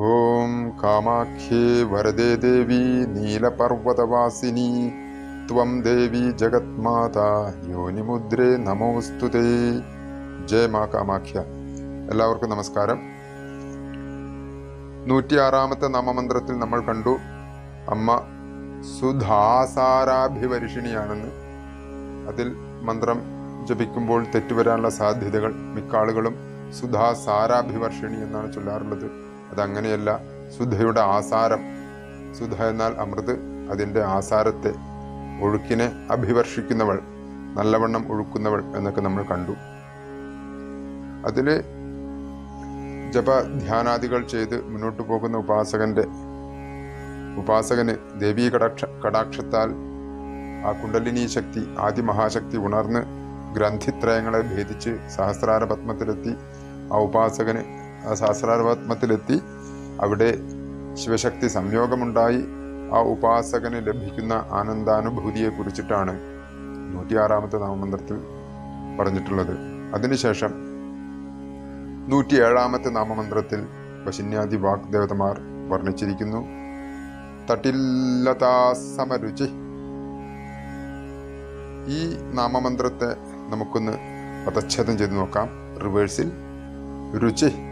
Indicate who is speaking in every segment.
Speaker 1: ഓം കാമാഖ്യേ വരദേ ദേവി നീലപർവതവാസിനി ത്വം ദേവി ജഗത്മാത യോനിമുദ്രേ നമോസ്തുതേ ജയ മാ കാമാഖ്യ. എല്ലാവർക്കും നമസ്കാരം. നൂറ്റിയാറാമത്തെ നാമമന്ത്രത്തിൽ നമ്മൾ കണ്ടു അമ്മ സുധാസാരാഭിവരിഷിണിയാണെന്ന്. അതിൽ മന്ത്രം ജപിക്കുമ്പോൾ തെറ്റുവരാനുള്ള സാധ്യതകൾ മിക്ക ആളുകളും സുധാസാരാഭിവർഷിണി എന്നാണ് ചൊല്ലാറുള്ളത്. അതങ്ങനെയല്ല സുധയുടെ ആസാരം. സുധ എന്നാൽ അമൃത് അതിന്റെ ആസാരത്തെ ഒഴുക്കിനെ അഭിവർഷിക്കുന്നവൾ നല്ലവണ്ണം ഒഴുക്കുന്നവൾ എന്നൊക്കെ നമ്മൾ കണ്ടു. അതിൽ ജപ ധ്യാനാദികൾ ചെയ്ത് മുന്നോട്ട് പോകുന്ന ഉപാസകന്റെ ഉപാസകന് ദേവീ കടാക്ഷ കടാക്ഷത്താൽ ആ കുണ്ടലിനി ശക്തി ആദ്യ മഹാശക്തി ഉണർന്ന് ഗ്രന്ഥിത്രയങ്ങളെ ഭേദിച്ച് സഹസ്രാര പത്മത്തിലെത്തി ആ ഉപാസകന് ആ സഹസ്രാര പത്മത്തിലെത്തി അവിടെ ശിവശക്തി സംയോഗമുണ്ടായി. ആ ഉപാസകന് ലഭിക്കുന്ന ആനന്ദാനുഭൂതിയെ കുറിച്ചിട്ടാണ് നൂറ്റിയാറാമത്തെ നാമമന്ത്രത്തിൽ പറഞ്ഞിട്ടുള്ളത്. അതിനുശേഷം നൂറ്റിയേഴാമത്തെ നാമമന്ത്രത്തിൽ വശിന്യാദി വാഗ്ദേവതമാർ വർണിച്ചിരിക്കുന്നു. തട്ടില്ലതാസമരുചി. ഈ നാമമന്ത്രത്തെ നമുക്കൊന്ന് പദച്ഛേദം ചെയ്ത് നോക്കാം. റിവേഴ്സിൽ രുചി.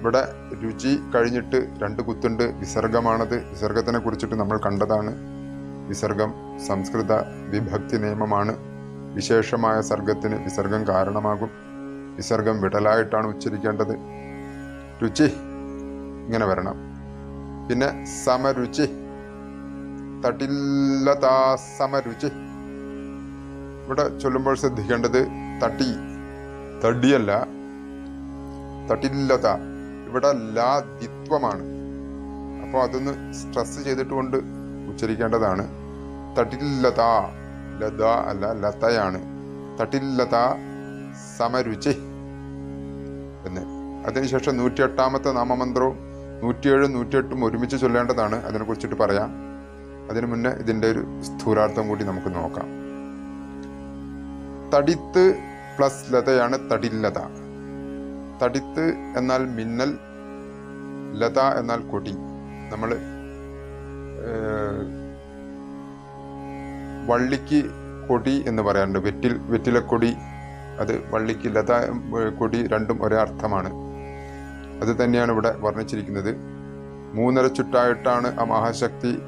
Speaker 1: ഇവിടെ രുചി കഴിഞ്ഞിട്ട് രണ്ട് കുത്തുണ്ട്. വിസർഗമാണത്. വിസർഗത്തിനെ കുറിച്ചിട്ട് നമ്മൾ കണ്ടതാണ്. വിസർഗം സംസ്കൃത വിഭക്തി നിയമമാണ്. വിശേഷമായ സർഗത്തിന് വിസർഗം കാരണമാകും. വിസർഗം വിടലായിട്ടാണ് ഉച്ചരിക്കേണ്ടത്. രുചി ഇങ്ങനെ വരണം. പിന്നെ സമരുചി. തട്ടില്ലതാ സമരുചി. ഇവിടെ ചൊല്ലുമ്പോൾ ശ്രദ്ധിക്കേണ്ടത് തട്ടി തടിയല്ല. തട്ടില്ലത ഇവിടെ ലാദിത്വമാണ് അപ്പോൾ അതൊന്ന് സ്ട്രെസ് ചെയ്തിട്ട് കൊണ്ട് ഉച്ചരിക്കേണ്ടതാണ്. തട്ടില്ലത ലത അല്ല ലതയാണ്. തട്ടില്ലത സമരുചി എന്ന്. അതിനുശേഷം നൂറ്റിയെട്ടാമത്തെ നാമമന്ത്രവും നൂറ്റിയേഴും നൂറ്റിയെട്ടും ഒരുമിച്ച് ചൊല്ലേണ്ടതാണ്. അതിനെ കുറിച്ചിട്ട് പറയാം. അതിനു മുന്നേ ഇതിന്റെ ഒരു സ്ഥൂലാർത്ഥം കൂടി നമുക്ക് നോക്കാം. തടിത്ത് പ്ലസ് ലതയാണ് തടില്ലത. തടിത്ത് എന്നാൽ മിന്നൽ ലത എന്നാൽ കൊടി. നമ്മൾ വള്ളിക്ക് കൊടി എന്ന് പറയാറുണ്ട്. വെറ്റിൽ വെറ്റിലക്കൊടി അത് വള്ളിക്ക് ലത കൊടി രണ്ടും ഒരേ അർത്ഥമാണ്. അത് തന്നെയാണ് ഇവിടെ വർണിച്ചിരിക്കുന്നത്. മൂന്നര ചുറ്റായിട്ടാണ് ആ മഹാശക്തി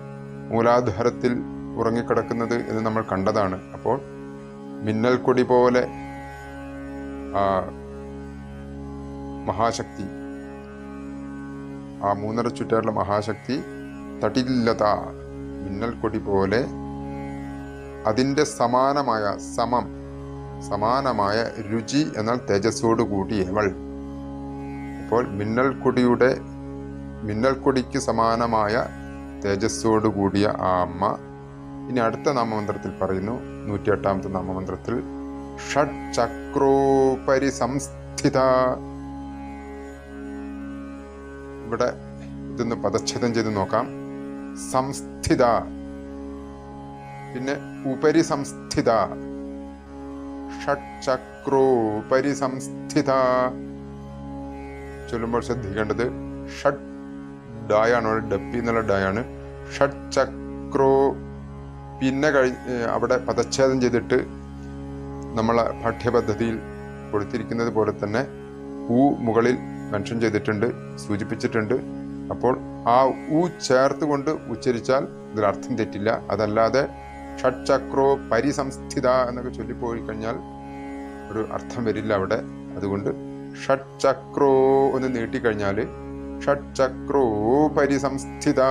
Speaker 1: മൂലാധാരത്തിൽ ഉറങ്ങിക്കിടക്കുന്നത് എന്ന് നമ്മൾ കണ്ടതാണ്. അപ്പോൾ മിന്നൽ കൊടി പോലെ മഹാശക്തി. ആ മൂന്നര ചുറ്റാറുള്ള മഹാശക്തി തടില്ലത മിന്നൽ കൊടി പോലെ അതിന്റെ സമാനമായ സമം സമാനമായ രുചി എന്നാൽ തേജസ്സോട് കൂടിയവൾ അപ്പോൾ മിന്നൽ കൊടിയുടെ മിന്നൽ കൊടിക്ക് സമാനമായ തേജസ്സോട് കൂടിയ ആ അമ്മ ഇനി അടുത്ത നാമമന്ത്രത്തിൽ പറയുന്നു. നൂറ്റിയെട്ടാമത്തെ നാമമന്ത്രത്തിൽ ഷഡ് ചക്രോപരി സംസ്ഥിത ഇവിടെ ഇതൊന്ന് പദച്ഛേദം ചെയ്ത് നോക്കാം. സംസ്ഥിത. പിന്നെ ഉപരി സംസ്ഥിത ഷഡ്ചക്രോപരി സംസ്ഥിത ചൊല്ലുമ്പോൾ ശ്രദ്ധിക്കേണ്ടത് ഷഡ് ഡായാണ് അവിടെ ഡപ്പി എന്നുള്ള ഡായാണ് ഷഡ് ചക്രോ പിന്നെ കഴിഞ്ഞ് അവിടെ പദച്ഛേദം ചെയ്തിട്ട് നമ്മളെ പാഠ്യപദ്ധതിയിൽ കൊടുത്തിരിക്കുന്നത് പോലെ തന്നെ ഊ മുകളിൽ മെൻഷൻ ചെയ്തിട്ടുണ്ട് സൂചിപ്പിച്ചിട്ടുണ്ട്. അപ്പോൾ ആ ഊ ചേർത്ത് കൊണ്ട് ഉച്ചരിച്ചാൽ ഇതിൽ അർത്ഥം തെറ്റില്ല. അതല്ലാതെ ഷഡ്ചക്രോ പരിസംസ്ഥിത എന്നൊക്കെ ചൊല്ലിപ്പോയി കഴിഞ്ഞാൽ ഒരു അർത്ഥം വരില്ല അവിടെ. അതുകൊണ്ട് ഷഡ്ചക്രോ ഒന്ന് നീട്ടിക്കഴിഞ്ഞാൽ ഷഡ്ചക്രോ പരിസംസ്ഥിത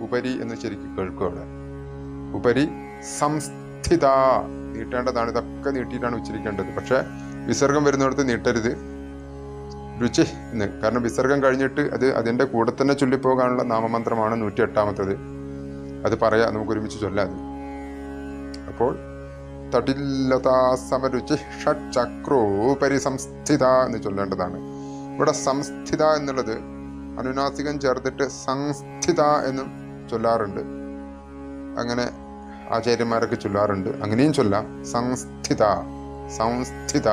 Speaker 1: ഉപരി എന്ന് ശരിക്കും കേൾക്കും അവിടെ. ഉപരി സംസ്ഥിത നീട്ടേണ്ടതാണ്. ഇതൊക്കെ നീട്ടിയിട്ടാണ് ഉച്ചരിക്കേണ്ടത്. പക്ഷേ വിസർഗം വരുന്നിടത്ത് നീട്ടരുത്. രുചി. എന്ന് കാരണം വിസർഗം കഴിഞ്ഞിട്ട് അത് അതിന്റെ കൂടെ തന്നെ ചൊല്ലിപ്പോകാനുള്ള നാമമന്ത്രമാണ് നൂറ്റി എട്ടാമത്തത് അത് പറയാം നമുക്ക് ഒരുമിച്ച് ചൊല്ലാം അപ്പോൾ തടില്ലതാസമരുചി ഷഡ് ചക്രോ പരിസംസ്ഥിത എന്ന് ചൊല്ലേണ്ടതാണ്. ഇവിടെ സംസ്ഥിത എന്നുള്ളത് അനുനാസികം ചേർത്തിട്ട് സംസ്ഥിത എന്നും ചൊല്ലാറുണ്ട്. അങ്ങനെ ആചാര്യന്മാരൊക്കെ ചൊല്ലാറുണ്ട്. അങ്ങനെയും ചൊല്ലാം. സംസ്ഥിത സംസ്ഥിത.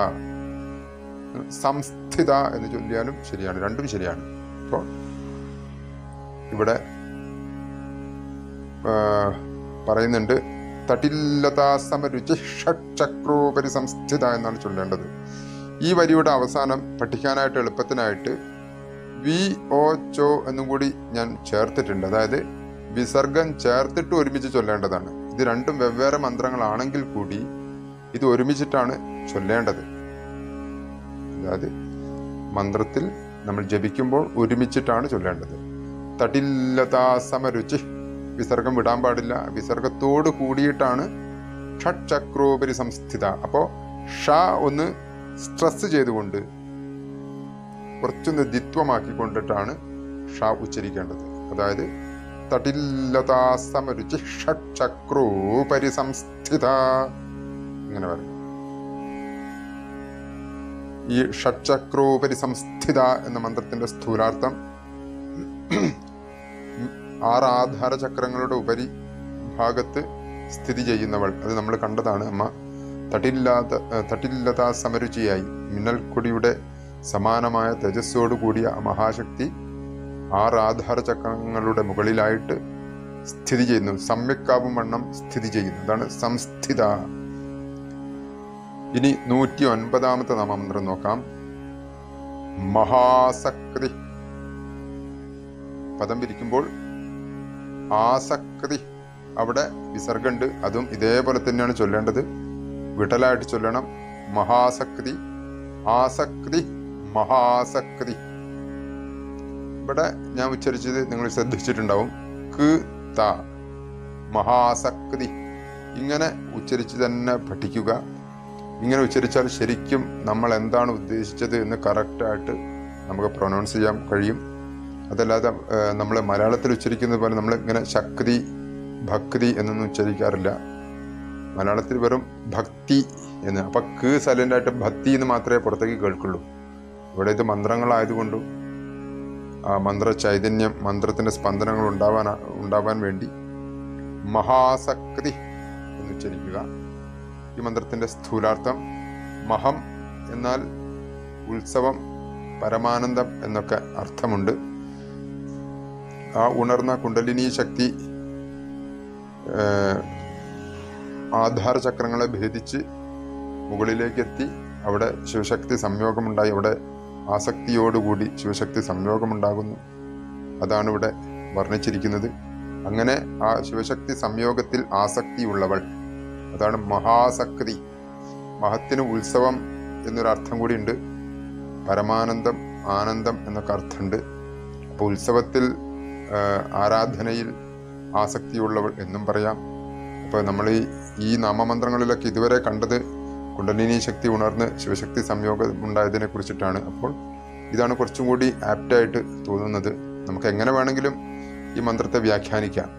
Speaker 1: സംസ്ഥിത എന്ന് ചൊല്ലിയാലും ശരിയാണ് രണ്ടും ശരിയാണ്. അപ്പോൾ ഇവിടെ പറയുന്നുണ്ട് തടില്ലതാസമരുചി ഷഡ്ചക്രോപരി സംസ്ഥിത എന്നാണ് ചൊല്ലേണ്ടത്. ഈ വരിയുടെ അവസാനം പഠിക്കാനായിട്ട് എളുപ്പത്തിനായിട്ട് വി ഒ ചോ എന്നും കൂടി ഞാൻ ചേർത്തിട്ടുണ്ട്. അതായത് വിസർഗം ചേർത്തിട്ട് ഒരുമിച്ച് ചൊല്ലേണ്ടതാണ്. ഇത് രണ്ടും വെവ്വേറെ മന്ത്രങ്ങളാണെങ്കിൽ കൂടി ഇത് ഒരുമിച്ചിട്ടാണ് ചൊല്ലേണ്ടത്. അതായത് മന്ത്രത്തിൽ നമ്മൾ ജപിക്കുമ്പോൾ ഒരുമിച്ചിട്ടാണ് ചൊല്ലേണ്ടത്. തടില്ലതാ സമരുചി. വിസർഗം വിടാൻ പാടില്ല. വിസർഗത്തോട് കൂടിയിട്ടാണ് ഷഡ്ചക്രോപരി സംസ്ഥിത. അപ്പോൾ ഷ ഒന്ന് സ്ട്രെസ് ചെയ്തുകൊണ്ട് കുറച്ചൊന്ന് ദ്വിത്വമാക്കിക്കൊണ്ടിട്ടാണ് ഷ ഉച്ചരിക്കേണ്ടത്. അതായത് തടില്ലതാ സമരുചി ഷഡ് ചക്രോപരി സംസ്ഥിത. ഇങ്ങനെ പറയും. ഈ ഷഡ്ചക്രോപരി സംസ്ഥിത എന്ന മന്ത്രത്തിന്റെ സ്ഥൂലാർത്ഥം ആറ് ആധാര ചക്രങ്ങളുടെ ഉപരി ഭാഗത്ത് സ്ഥിതി ചെയ്യുന്നവൾ. അത് നമ്മൾ കണ്ടതാണ് അമ്മ. തട്ടില്ലാത്ത തട്ടില്ലതാ സമരുചിയായി. മിന്നൽക്കൊടിയുടെ സമാനമായ തേജസ്സോടു കൂടിയ ആ മഹാശക്തി ആറ് ആധാര ചക്രങ്ങളുടെ മുകളിലായിട്ട് സ്ഥിതി ചെയ്യുന്നു. സമ്യക്കാവും വണ്ണം സ്ഥിതി ചെയ്യുന്നു. അതാണ് സംസ്ഥിത. ഇനി നൂറ്റി ഒൻപതാമത്തെ നാമമന്ത്രം നോക്കാം. മഹാസക്തി. പദം പിരിക്കുമ്പോൾ ആസക്തി. അവിടെ വിസർഗമുണ്ട് അതും ഇതേപോലെ തന്നെയാണ് ചൊല്ലേണ്ടത്. വിട്ടലായിട്ട് ചൊല്ലണം. മഹാസക്തി. ആസക്തി. മഹാസക്തി. ഇവിടെ ഞാൻ ഉച്ചരിച്ചത് നിങ്ങൾ ശ്രദ്ധിച്ചിട്ടുണ്ടാവും. ക് ത. മഹാസക്തി. ഇങ്ങനെ ഉച്ചരിച്ച് തന്നെ പഠിക്കുക. ഇങ്ങനെ ഉച്ചരിച്ചാൽ ശരിക്കും നമ്മൾ എന്താണ് ഉദ്ദേശിച്ചത് എന്ന് കറക്റ്റായിട്ട് നമുക്ക് പ്രൊനൗൺസ് ചെയ്യാൻ കഴിയും. അതല്ലാതെ നമ്മൾ മലയാളത്തിൽ ഉച്ചരിക്കുന്നത് പോലെ നമ്മൾ ഇങ്ങനെ ശക്തി ഭക്തി എന്നൊന്നും ഉച്ചരിക്കാറില്ല. മലയാളത്തിൽ വെറും ഭക്തി എന്ന്. അപ്പം ക് സൈലന്റായിട്ട് ഭക്തി എന്ന് മാത്രമേ പുറത്തേക്ക് കേൾക്കുള്ളൂ. ഇവിടെ ഇത് മന്ത്രങ്ങളായതുകൊണ്ടും ആ മന്ത്ര ചൈതന്യം മന്ത്രത്തിന്റെ സ്പന്ദനങ്ങൾ ഉണ്ടാവാൻ ഉണ്ടാവാൻ വേണ്ടി മഹാസക്തി എന്ന് ഉച്ചരിക്കുക. ഈ മന്ത്രത്തിന്റെ സ്ഥൂലാർത്ഥം മഹം എന്നാൽ ഉത്സവം പരമാനന്ദം എന്നൊക്കെ അർത്ഥമുണ്ട്. ആ ഉണർന്ന കുണ്ടലിനി ശക്തി ആധാര ചക്രങ്ങളെ ഭേദിച്ച് മുകളിലേക്ക് എത്തി അവിടെ ശിവശക്തി സംയോഗമുണ്ടായി. അവിടെ ആസക്തിയോടുകൂടി ശിവശക്തി സംയോഗമുണ്ടാകുന്നു. അതാണ് ഇവിടെ വർണിച്ചിരിക്കുന്നത്. അങ്ങനെ ആ ശിവശക്തി സംയോഗത്തിൽ ആസക്തിയുള്ളവൾ അതാണ് മഹാസക്തി. മഹത്തിന് ഉത്സവം എന്നൊരർത്ഥം കൂടിയുണ്ട്. പരമാനന്ദം ആനന്ദം എന്നൊക്കെ അർത്ഥമുണ്ട്. അപ്പോൾ ഉത്സവത്തിൽ ആരാധനയിൽ ആസക്തിയുള്ളവൾ എന്നും പറയാം. അപ്പോൾ നമ്മൾ ഈ നാമമന്ത്രങ്ങളിലൊക്കെ ഇതുവരെ കണ്ടത് കുണ്ടലിനി ശക്തി ഉണർന്ന് ശിവശക്തി സംയോഗം ഉണ്ടായതിനെ കുറിച്ചിട്ടാണ്. അപ്പോൾ ഇതാണ് കുറച്ചും കൂടി ആപ്റ്റായിട്ട് തോന്നുന്നത്. നമുക്ക് എങ്ങനെ വേണമെങ്കിലും ഈ മന്ത്രത്തെ വ്യാഖ്യാനിക്കാം.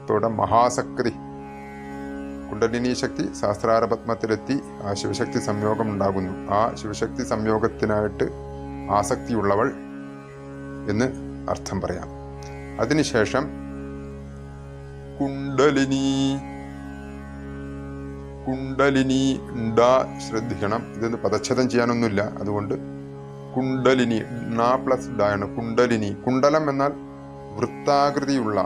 Speaker 1: അപ്പോൾ ഇവിടെ മഹാസക്തി കുണ്ടലിനി ശക്തി സഹസ്രാര പത്മത്തിലെത്തി ആ ശിവശക്തി സംയോഗം ഉണ്ടാകുന്നു. ആ ശിവശക്തി സംയോഗത്തിനായിട്ട് ആസക്തിയുള്ളവൾ എന്ന് അർത്ഥം പറയാം. അതിനുശേഷം കുണ്ടലിനി കുണ്ടലിനി ഡാ ശ്രദ്ധിക്കണം. ഇതൊന്ന് പദച്ഛേദം ചെയ്യാനൊന്നുമില്ല. അതുകൊണ്ട് കുണ്ടലിനി ഡാ പ്ലസ് ഡാണ് കുണ്ടലിനി കുണ്ടലം എന്നാൽ വൃത്താകൃതിയുള്ള.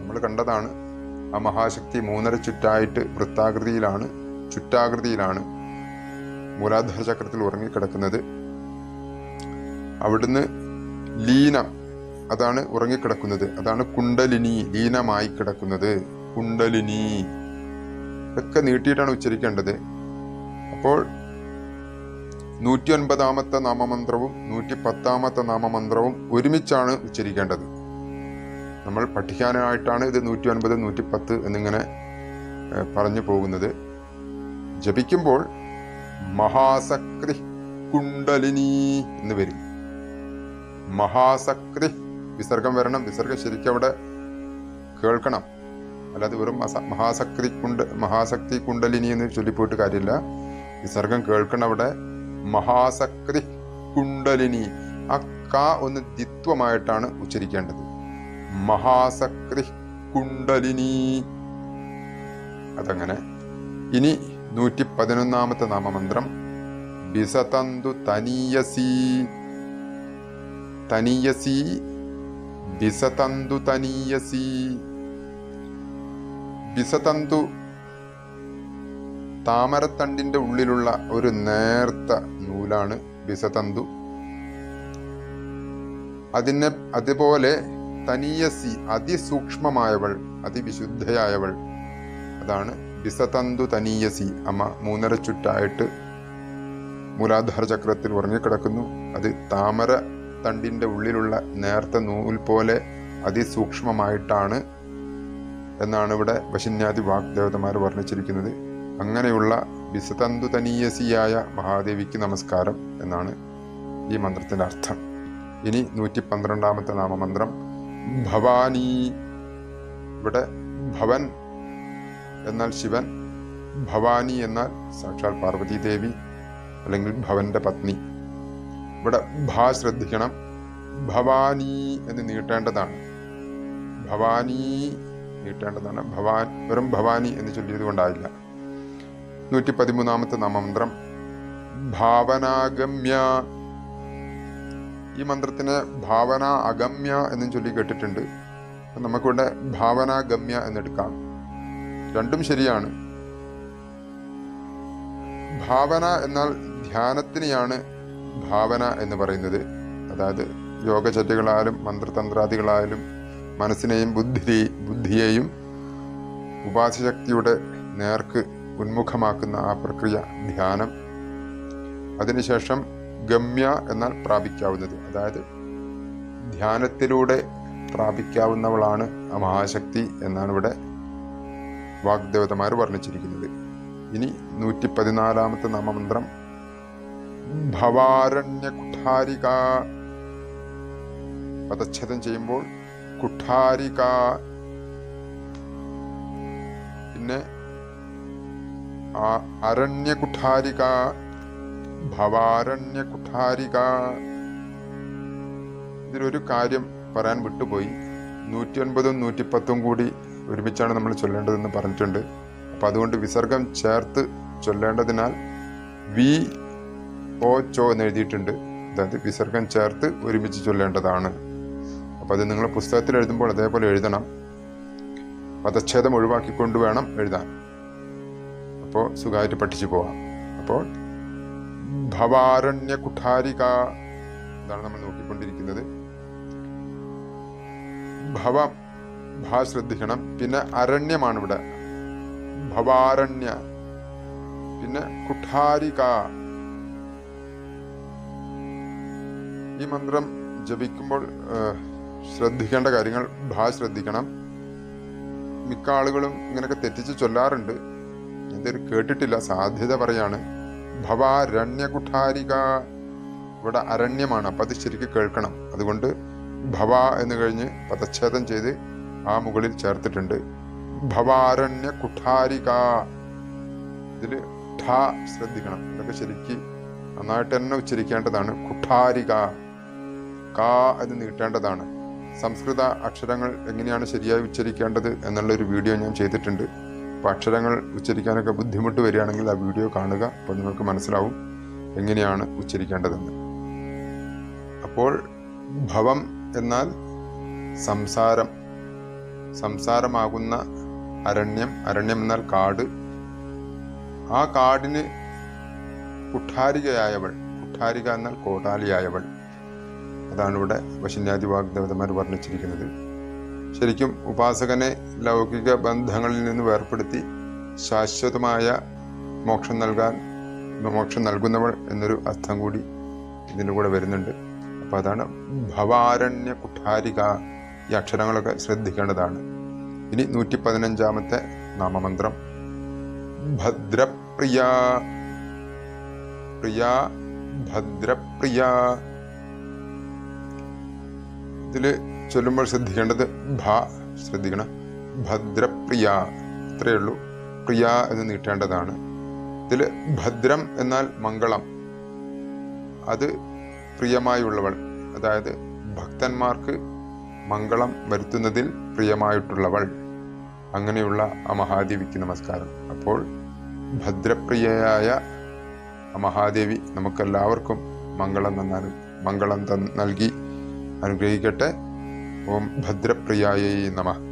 Speaker 1: നമ്മൾ കണ്ടതാണ് ആ മഹാശക്തി മൂന്നര ചുറ്റായിട്ട് വൃത്താകൃതിയിലാണ് ചുറ്റാകൃതിയിലാണ് മൂലാധാര ചക്രത്തിൽ ഉറങ്ങിക്കിടക്കുന്നത് അവിടുന്ന് ലീനം അതാണ് ഉറങ്ങിക്കിടക്കുന്നത്. അതാണ് കുണ്ടലിനി ലീനമായി കിടക്കുന്നത്. കുണ്ടലിനി ഒക്കെ നീട്ടിയിട്ടാണ് ഉച്ചരിക്കേണ്ടത്. അപ്പോൾ നൂറ്റി ഒൻപതാമത്തെ നാമമന്ത്രവും നൂറ്റി പത്താമത്തെ നാമമന്ത്രവും ഒരുമിച്ചാണ് ഉച്ചരിക്കേണ്ടത്. നമ്മൾ പഠിക്കാനായിട്ടാണ് ഇത് നൂറ്റി ഒൻപത് നൂറ്റി പത്ത് എന്നിങ്ങനെ പറഞ്ഞു പോകുന്നത്. ജപിക്കുമ്പോൾ മഹാസക്രി കുണ്ടലിനി എന്ന് വരും. മഹാസക്രി വിസർഗം വരണം. വിസർഗം ശരിക്കും അവിടെ കേൾക്കണം. അല്ലാതെ വെറും മഹാസക്തി കുണ്ട മഹാശക്തി കുണ്ടലിനി എന്ന് ചൊല്ലിപ്പോയിട്ട് കാര്യമില്ല. വിസർഗം കേൾക്കണം അവിടെ. മഹാസക്രി കുണ്ടലിനി ആ ക ഒന്ന് ദ്വിത്വമായിട്ടാണ് ഉച്ചരിക്കേണ്ടത്. മഹാസക്രി കുണ്ടലിനി അതങ്ങനെ. ഇനി നൂറ്റി പതിനൊന്നാമത്തെ നാമമന്ത്രം. ബിസതന്തു തനിയസി. തനിയസി ബിസതന്തു തനിയസി. ബിസതന്തു താമരത്തണ്ടിന്റെ ഉള്ളിലുള്ള ഒരു നേർത്ത നൂലാണ് ബിസതന്തു. അതിനെ അതുപോലെ തനീയസി അതിസൂക്ഷ്മമായവൾ അതിവിശുദ്ധയായവൾ. അതാണ് ബിസതന്തു തനീയസി അമ്മ മൂന്നര ചുറ്റായിട്ട് മൂലാധാര ചക്രത്തിൽ ഉറങ്ങിക്കിടക്കുന്നു. അത് താമര തണ്ടിന്റെ ഉള്ളിലുള്ള നേർത്ത നൂൽ പോലെ അതിസൂക്ഷ്മമായിട്ടാണ് എന്നാണ് ഇവിടെ വശിന്യാദി വാഗ്ദേവതമാർ വർണിച്ചിരിക്കുന്നത്. അങ്ങനെയുള്ള ബിസതന്തു തനീയസിയായ മഹാദേവിക്ക് നമസ്കാരം എന്നാണ് ഈ മന്ത്രത്തിന്റെ അർത്ഥം. ഇനി നൂറ്റി പന്ത്രണ്ടാമത്തെ നാമമന്ത്രം. ഭവാനി. ഇവിടെ ഭവൻ എന്നാൽ ശിവൻ ഭവാനി എന്നാൽ സാക്ഷാൽ പാർവതീദേവി അല്ലെങ്കിൽ ഭവന്റെ പത്നി. ഇവിടെ ഭ ശ്രദ്ധിക്കണം. ഭവാനി എന്ന് നീട്ടേണ്ടതാണ്. ഭവാനി നീട്ടേണ്ടതാണ്. ഭവാൻ വെറും ഭവാനി എന്ന് ചൊല്ലിയത് കൊണ്ടായില്ല. നൂറ്റി പതിമൂന്നാമത്തെ നാമമന്ത്രം. ഭാവനാഗമ്യ ഈ മന്ത്രത്തിനെ ഭാവന അഗമ്യ എന്നും ചൊല്ലി കേട്ടിട്ടുണ്ട്. നമുക്കിവിടെ ഭാവനാഗമ്യ എന്നെടുക്കാം. രണ്ടും ശരിയാണ്. ഭാവന എന്നാൽ ധ്യാനത്തിനെയാണ് ഭാവന എന്ന് പറയുന്നത്. അതായത് യോഗചര്യകളാലും മന്ത്രതന്ത്രാദികളായാലും മനസ്സിനെയും ബുദ്ധി ബുദ്ധിയെയും ഉപാസശക്തിയുടെ നേർക്ക് ഉന്മുഖമാക്കുന്ന ആ പ്രക്രിയ ധ്യാനം. അതിനുശേഷം ഗമ്യ എന്നാൽ പ്രാപിക്കാവുന്നത്. അതായത് ധ്യാനത്തിലൂടെ പ്രാപിക്കാവുന്നവളാണ് ആ മഹാശക്തി എന്നാണ് ഇവിടെ വാഗ്ദേവതമാർ വർണിച്ചിരിക്കുന്നത്. ഇനി നൂറ്റി പതിനാലാമത്തെ നാമമന്ത്രം. ഭവാരണ്യകുഠാരിക. പദച്ഛേദം ചെയ്യുമ്പോൾ കുഠാരിക. പിന്നെ ആ അരണ്യ കുഠാരിക ഭവാരണ്യ കുഠാരിക ഇതിലൊരു കാര്യം പറയാൻ വിട്ടുപോയി. നൂറ്റി ഒൻപതും നൂറ്റിപ്പത്തും കൂടി ഒരുമിച്ചാണ് നമ്മൾ ചൊല്ലേണ്ടതെന്ന് പറഞ്ഞിട്ടുണ്ട്. അപ്പം അതുകൊണ്ട് വിസർഗം ചേർത്ത് ചൊല്ലേണ്ടതിനാൽ വി ഓ ചോ എന്ന് എഴുതിയിട്ടുണ്ട്. അതായത് വിസർഗം ചേർത്ത് ഒരുമിച്ച് ചൊല്ലേണ്ടതാണ്. അപ്പം അത് നിങ്ങൾ പുസ്തകത്തിൽ എഴുതുമ്പോൾ അതേപോലെ എഴുതണം. പദച്ഛേദം ഒഴിവാക്കിക്കൊണ്ട് വേണം എഴുതാൻ. അപ്പോൾ സുഖമായിട്ട് പഠിച്ചു പോവാം. അപ്പോൾ ഭവാരണ്യ കുഠാരിക എന്നാണ് നമ്മൾ നോക്കിക്കൊണ്ടിരിക്കുന്നത്. ഭവം ഭ ശ്രദ്ധിക്കണം. പിന്നെ അരണ്യമാണ് ഇവിടെ. ഭവാരണ്യ. പിന്നെ കുഠാരിക. ഈ മന്ത്രം ജപിക്കുമ്പോൾ ശ്രദ്ധിക്കേണ്ട കാര്യങ്ങൾ ഭാ ശ്രദ്ധിക്കണം. മിക്ക ആളുകളും ഇങ്ങനെയൊക്കെ തെറ്റിച്ച് ചൊല്ലാറുണ്ട്. ഇതൊരു കേട്ടിട്ടില്ല. സാധ്യത പറയാണ്. ഭവാരണ്യ കുഠാരിക ഇവിടെ അരണ്യമാണ്. അപ്പം അത് ശരിക്കും കേൾക്കണം. അതുകൊണ്ട് ഭവ എന്ന് കഴിഞ്ഞ് പദച്ഛേദം ചെയ്ത് ആ മുകളിൽ ചേർത്തിട്ടുണ്ട്. ഭവാരണ്യ കുഠാരിക ഇതിൽ ഠ ശ്രദ്ധിക്കണം. ഇതൊക്കെ ശരിക്ക് നന്നായിട്ട് തന്നെ ഉച്ചരിക്കേണ്ടതാണ്. കുഠാരിക. കാ എന്ന് നീട്ടേണ്ടതാണ്. സംസ്കൃത അക്ഷരങ്ങൾ എങ്ങനെയാണ് ശരിയായി ഉച്ചരിക്കേണ്ടത് എന്നുള്ളൊരു വീഡിയോ ഞാൻ ചെയ്തിട്ടുണ്ട്. അപ്പോൾ അക്ഷരങ്ങൾ ഉച്ചരിക്കാനൊക്കെ ബുദ്ധിമുട്ട് വരികയാണെങ്കിൽ ആ വീഡിയോ കാണുക. അപ്പോൾ നിങ്ങൾക്ക് മനസ്സിലാവും എങ്ങനെയാണ് ഉച്ചരിക്കേണ്ടതെന്ന്. അപ്പോൾ ഭവം എന്നാൽ സംസാരം. സംസാരമാകുന്ന അരണ്യം. അരണ്യം എന്നാൽ കാട്. ആ കാടിന് കുഠാരികയായവൾ കുഠാരിക എന്നാൽ കോടാലിയായവൾ. അതാണ് ഇവിടെ വശന്യാദി വാഗ്ദേവതമാർ വർണിച്ചിരിക്കുന്നത് ശരിക്കും ഉപാസകനെ ലൗകിക ബന്ധങ്ങളിൽ നിന്ന് വേർപ്പെടുത്തി ശാശ്വതമായ മോക്ഷം നൽകാൻ മോക്ഷം നൽകുന്നവൾ എന്നൊരു അർത്ഥം കൂടി ഇതിന്റെ കൂടെ വരുന്നുണ്ട്. അപ്പോൾ അതാണ് ഭവാരണ്യ കുഠാരിക ഈ അക്ഷരങ്ങളൊക്കെ ശ്രദ്ധിക്കേണ്ടതാണ്. ഇനി നൂറ്റി പതിനഞ്ചാമത്തെ നാമമന്ത്രം. ഭദ്രപ്രിയ പ്രിയ ഭദ്രപ്രിയ. ഇതിൽ ചൊല്ലുമ്പോൾ ശ്രദ്ധിക്കേണ്ടത് ഭ ശ്രദ്ധിക്കണം. ഭദ്രപ്രിയ ഇത്രയേ ഉള്ളൂ. പ്രിയ എന്ന് നീട്ടേണ്ടതാണ്. ഇതിൽ ഭദ്രം എന്നാൽ മംഗളം. അത് പ്രിയമായുള്ളവൾ. അതായത് ഭക്തന്മാർക്ക് മംഗളം വരുത്തുന്നതിൽ പ്രിയമായിട്ടുള്ളവൾ. അങ്ങനെയുള്ള ആ മഹാദേവിക്ക് നമസ്കാരം. അപ്പോൾ ഭദ്രപ്രിയയായ ആ മഹാദേവി നമുക്കെല്ലാവർക്കും മംഗളം തന്നാലും മംഗളം നൽകി അനുഗ്രഹിക്കട്ടെ. ओम भद्रप्रियाय नमः।